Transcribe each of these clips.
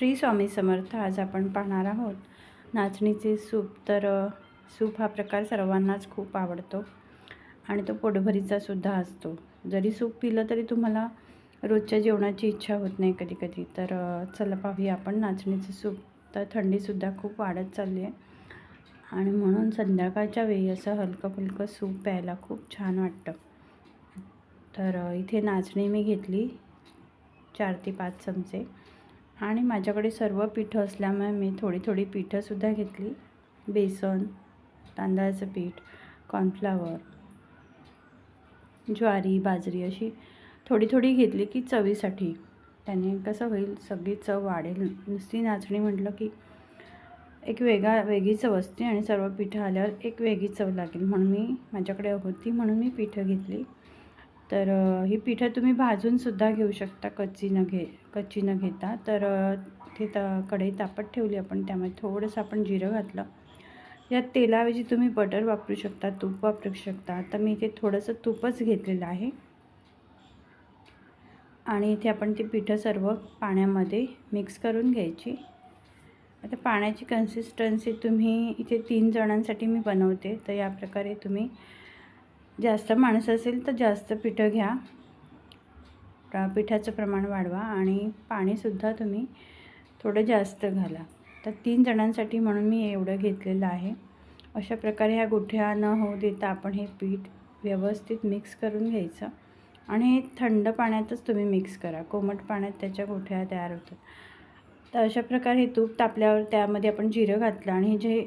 श्री स्वामी समर्थ आज आपण पाहणार आहोत. नाचणीचे सूप तर सूप हा प्रकार सर्वांनाच खूप आवडतो आणि तो पोटभरीचा सुद्धा असतो. जरी सूप पिलं तरी तुम्हाला रोजच्या जेवणाची इच्छा होत नाही कधी कधी तर चला पाहूया आपण नाचणीचं सूप. तर थंडीसुद्धा खूप वाढत चालली आहे आणि म्हणून संध्याकाळच्या वेळी असं हलकं फुलकं सूप प्यायला खूप छान वाटतं. तर इथे नाचणी मी घेतली चार ते पाच चमचे. आणि माझ्याकडे सर्व पिठं असल्यामुळे मी थोडी थोडी पिठंसुद्धा घेतली. बेसन तांदळाचं पीठ कॉर्नफ्लावर ज्वारी बाजरी अशी थोडी थोडी घेतली की चवीसाठी. त्याने कसं होईल सगळी चव वाढेल. नुसती नाचणी म्हटलं की एक वेगळा वेगळी चव असते आणि सर्व पिठं आल्यावर एक वेगळी चव लागेल. म्हणून मी माझ्याकडे होती म्हणून मी पिठं घेतली. तर ही पिठं तुम्ही भाजूनसुद्धा घेऊ शकता कच्ची न घे कच्ची न घेता. तर ते त कढई तापत ठेवली आपण त्यामध्ये थोडंसं आपण जिरं घातलं. यात तेलाऐवजी तुम्ही बटर वापरू शकता तूप वापरू शकता. तर मी इथे थोडंसं तूपच घेतलेलं आहे. आणि इथे आपण ती पिठं सर्व पाण्यामध्ये मिक्स करून घ्यायची. आता पाण्याची कन्सिस्टन्सी तुम्ही इथे तीन जणांसाठी मी बनवते. तर या प्रकारे तुम्ही जास्त माणसं असेल तर जास्त पिठं घ्या. पिठाचं प्रमाण वाढवा आणि पाणीसुद्धा तुम्ही थोडं जास्त घाला. तर तीन जणांसाठी म्हणून मी एवढं घेतलेलं आहे. अशा प्रकारे ह्या गुठ्या न होऊ देता आपण हे पीठ व्यवस्थित मिक्स करून घ्यायचं आणि हे थंड पाण्यातच तुम्ही मिक्स करा. कोमट पाण्यात त्याच्या गुठ्या तयार होतात. तर अशा प्रकारे हे तूप तापल्यावर त्यामध्ये आपण जिरं घातलं आणि हे जे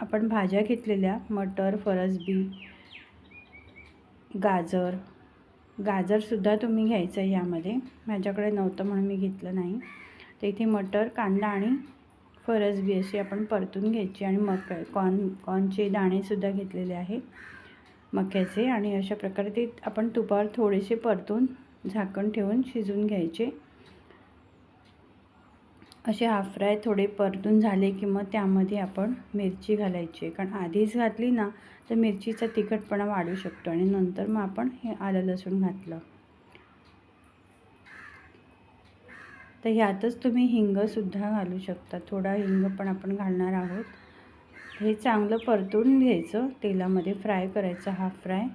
आपण भाज्या घेतलेल्या मटर फरसबी गाजर. गाजरसुद्धा तुम्ही घ्यायचं आहे यामध्ये माझ्याकडे नव्हतं म्हणून मी घेतलं नाही. तर इथे मटर कांदा आणि फरसबी अशी आपण परतून घ्यायची आणि मक कॉर्न कॉर्नचे दाणेसुद्धा घेतलेले आहे मक्याचे आणि अशा प्रकारे ते आपण तुपावर थोडेसे परतून झाकण ठेवून शिजून घ्यायचे. असे हाफ फ्राय थोडे परतून झाले की मग त्यामध्ये आपण मिरची घालायची आहे. कारण आधीच घातली ना तर मिरचीचा तिखटपणा वाढू शकतो आणि नंतर मग आपण हे आलं लसूण घातलं. तर ह्यातच तुम्ही हिंगसुद्धा घालू शकता. थोडा हिंग पण आपण घालणार आहोत. हे चांगलं परतून घ्यायचं. तेलामध्ये फ्राय करायचं हाफ फ्राय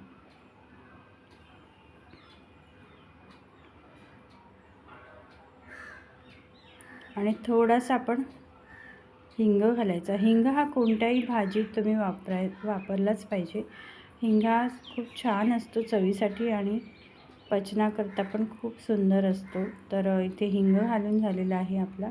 आणि थोडासा आपण हिंग घालायचा. हिंग हा कोणत्याही भाजीत तुम्ही वापराय वापरलाच पाहिजे. हिंग हा खूप छान असतो चवीसाठी आणि पचनाकरता पण खूप सुंदर असतो. तर इथे हिंग घालून झालेला आहे आपला.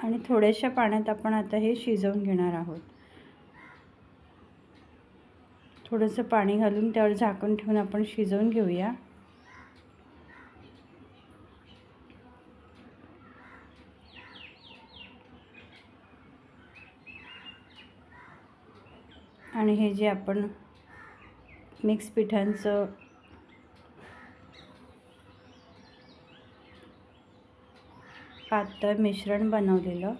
आणि थोड्याशा पाण्यात आपण आता हे शिजवून घेणार आहोत. थोडंसं पाणी घालून त्यावर झाकण ठेवून आपण शिजवून घेऊया. आणि हे जे आपण मिक्स पिठांचं पातळ मिश्रण बनवलेलं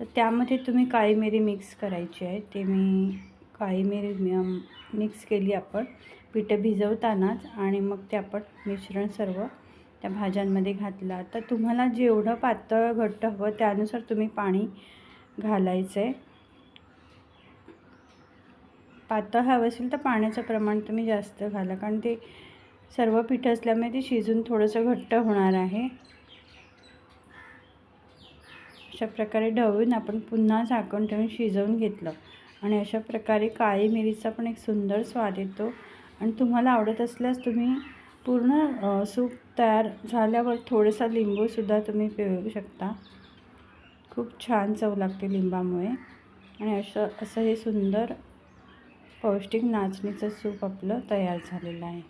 तर त्यामध्ये तुम्ही काळी मिरी मिक्स करायची आहे. ते मी काळी मिरी मिक्स केली आपण. पिठं भिजवतानाच आणि मग ते आपण मिश्रण सर्व त्या भाज्यांमध्ये घातलं. तर तुम्हाला जेवढं पातळ घट्ट हवं त्यानुसार तुम्ही पाणी घालायचं आहे पातळ हवं असेल तर पाण्याचं प्रमाण तुम्ही जास्त घाला कारण ते सर्व पिठं असल्यामुळे ते शिजून थोडंसं घट्ट होणार आहे. अशा प्रकारे ढवळून आपण पुन्हा झाकण ठेवून शिजवून घेतलं. आणि अशा प्रकारे काळी मिरीचा पण एक सुंदर स्वाद येतो. आणि तुम्हाला आवडत असल्यास तुम्ही पूर्ण सूप तयार झाल्यावर थोडासा लिंबूसुद्धा तुम्ही पिळू शकता. खूप छान चव लागते लिंबामुळे. आणि असं असं हे सुंदर पौष्टिक नाचणीचं सूप आपलं तयार झालेलं आहे.